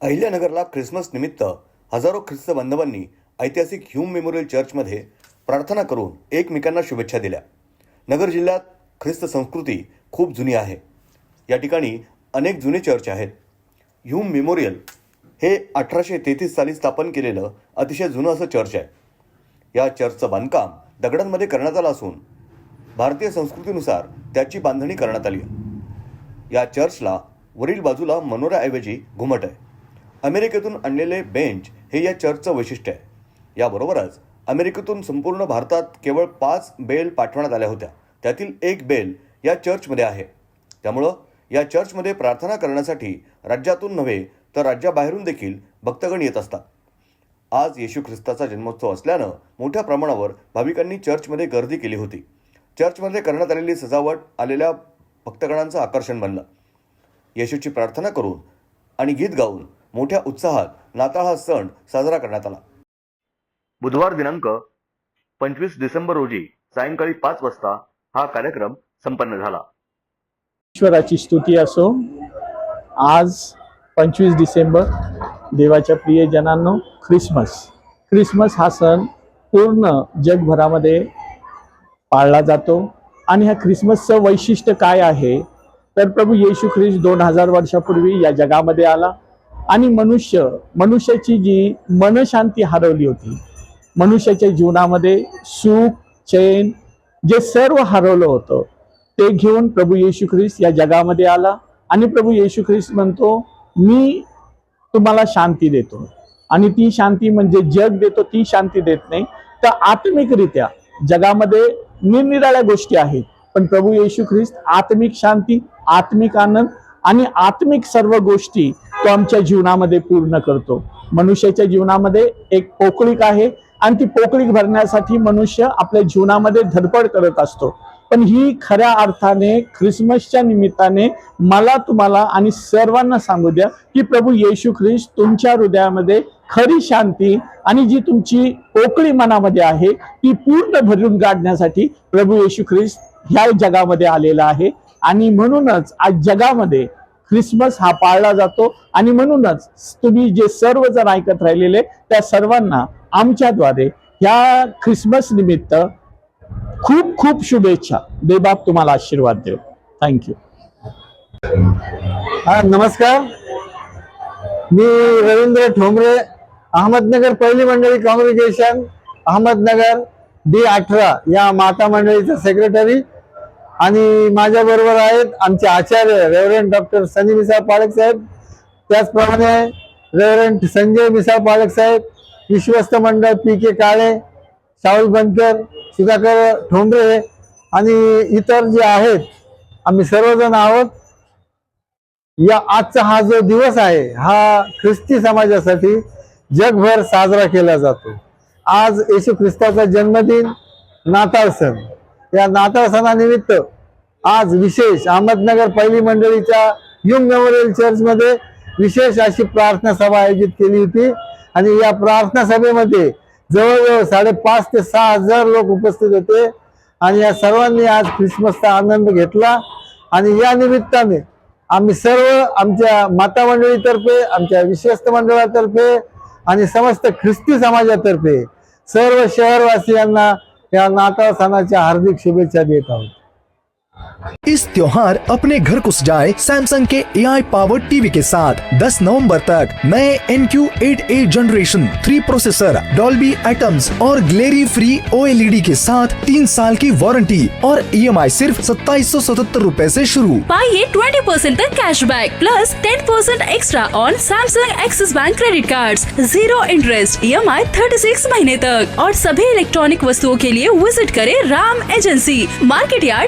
अहिल्यानगरला Christmas निमित्त हजारो ख्रिस्त बांधवांनी ऐतिहासिक ह्यूम मेमोरियल चर्चमध्ये प्रार्थना करून एकमेकांना शुभेच्छा दिल्या. नगर जिल्ह्यात ख्रिस्त संस्कृती खूप जुनी आहे. या ठिकाणी अनेक जुने चर्च आहेत. ह्यूम मेमोरियल हे अठराशे तेहतीस साली स्थापन केलेलं अतिशय जुनं असं चर्च आहे. या चर्चचं बांधकाम दगडांमध्ये करण्यात आलं असून भारतीय संस्कृतीनुसार त्याची बांधणी करण्यात आली या चर्चला वरील बाजूला मनोऱ्याऐवजी घुमट आहे. अमेरिकेतून आणलेले बेंच हे या चर्चचं वैशिष्ट्य आहे. याबरोबरच अमेरिकेतून संपूर्ण भारतात केवळ पाच बेल पाठवण्यात आल्या होत्या. त्यातील एक बेल या चर्चमध्ये आहे. त्यामुळं या चर्चमध्ये प्रार्थना करण्यासाठी राज्यातून नव्हे तर राज्याबाहेरून देखील भक्तगण येत असतात. आज येशू ख्रिस्ताचा जन्मोत्सव असल्यानं मोठ्या प्रमाणावर भाविकांनी चर्चमध्ये गर्दी केली होती. चर्चमध्ये करण्यात आलेली सजावट आलेल्या भक्तगणांचं आकर्षण बनलं. येशूची प्रार्थना करून आणि गीत गाऊन मोठ्या उत्साहात नाताळ हा सण साजरा करण्यात आला. बुधवार दिनांक पंचवीस डिसेंबर रोजी सायंकाळी पाच वाजता हा कार्यक्रम संपन्न झाला. ईश्वराची स्तुती असो. आज पंचवीस डिसेंबर देवाच्या प्रियजनांनो ख्रिसमस. ख्रिसमस हा सण पूर्ण जगभरामध्ये पाळला जातो आणि ह्या ख्रिसमसचं वैशिष्ट्य काय आहे? तर प्रभू येशू ख्रिस्त दोन हजार वर्षापूर्वी या जगामध्ये आला. आणि मनुष्य मनुष्याची जी मनशांती हरवली होती मनुष्याच्या जीवनामध्ये सुख चैन जे सर्व हरवलं होतं ते घेऊन प्रभू येशू ख्रिस्त या जगामध्ये आला आणि प्रभू येशू ख्रिस्त म्हणतो मी तुम्हाला शांती देतो. आणि ती शांती म्हणजे जग देतो ती शांती देत नाही. तर आत्मिकरित्या जगामध्ये निरनिराळ्या गोष्टी आहेत पण प्रभू येशू ख्रिस्त आत्मिक शांती आत्मिक आनंद आणि आत्मिक सर्व गोष्टी तो आमच्या जीवनामध्ये पूर्ण करतो. मनुष्याच्या जीवनामध्ये एक पोकळीक आहे आणि ती पोकळीक भरण्यासाठी मनुष्य आपल्या जीवनामध्ये धडपड करत असतो. पण ही खऱ्या अर्थाने ख्रिसमसच्या निमित्ताने मला तुम्हाला आणि सर्वांना सांगू द्या की प्रभू येशू ख्रिस्त तुमच्या हृदयामध्ये खरी शांती आणि जी तुमची पोकळी मनामध्ये आहे ती पूर्ण भरून काढण्यासाठी प्रभू येशू ख्रिस्त ह्या जगामध्ये आलेला आहे. आणि म्हणूनच आज जगामध्ये ख्रिसमस हा पाळला जातो. आणि म्हणूनच तुम्ही जे सर्व जण ऐकत राहिलेले त्या सर्वांना आमच्याद्वारे ह्या ख्रिसमस निमित्त खूप खूप शुभेच्छा. देबाब तुम्हाला आशीर्वाद देव. थँक्यू हा नमस्कार. मी रवींद्र ठोंबरे अहमदनगर पहिली मंडळी कॉंग्रिगेशन अहमदनगर डी अठरा या माता मंडळीचा सेक्रेटरी आणि माझ्या बरोबर आहेत आमचे आचार्य रेव्हरंट डॉक्टर सनी मिसाळ पाळक साहेब. त्याचप्रमाणे रेव्हरंट संजय मिसाळ पाळक साहेब विश्वस्त मंडळ पी के काळे शाहुल बनकर सुधाकर ठोंबरे आणि इतर जे आहेत आम्ही सर्वजण आहोत. या आजचा हा जो दिवस आहे हा ख्रिस्ती समाजासाठी जगभर साजरा केला जातो. आज येशू ख्रिस्ताचा जन्मदिन नाताळ सण. या नाताळ सणानिमित्त आज विशेष अहमदनगर पहिली मंडळीच्या ह्यूम मेमोरियल चर्चमध्ये विशेष अशी प्रार्थना सभा आयोजित केली होती. आणि या प्रार्थना सभेमध्ये जवळजवळ साडेपाच ते सहा हजार लोक उपस्थित होते. आणि या सर्वांनी आज ख्रिसमसचा आनंद घेतला. आणि या निमित्ताने आम्ही सर्व आमच्या माता मंडळीतर्फे आमच्या विश्वस्त मंडळातर्फे आणि समस्त ख्रिस्ती समाजातर्फे सर्व शहरवासियांना या नाताळ सणाच्या हार्दिक शुभेच्छा देत आहोत. इस त्योहार अपने घर को सजाए सैमसंग के ए आई पावर टीवी के साथ। 10 नवंबर तक नए N Q eight A generation three processor Dolby Atmos और ग्लेरी फ्री ओएलईडी के साथ तीन साल की वारंटी और ई एम आई सिर्फ़ सत्ताईस सौ सतहत्तर रूपए ऐसी शुरू। पाइए 20% तक cash back plus 10% extra on Samsung Axis bank credit card zero interest E M I thirty six महीने तक। और सभी इलेक्ट्रॉनिक वस्तुओं के लिए विज़िट करे राम एजेंसी मार्केट यार्ड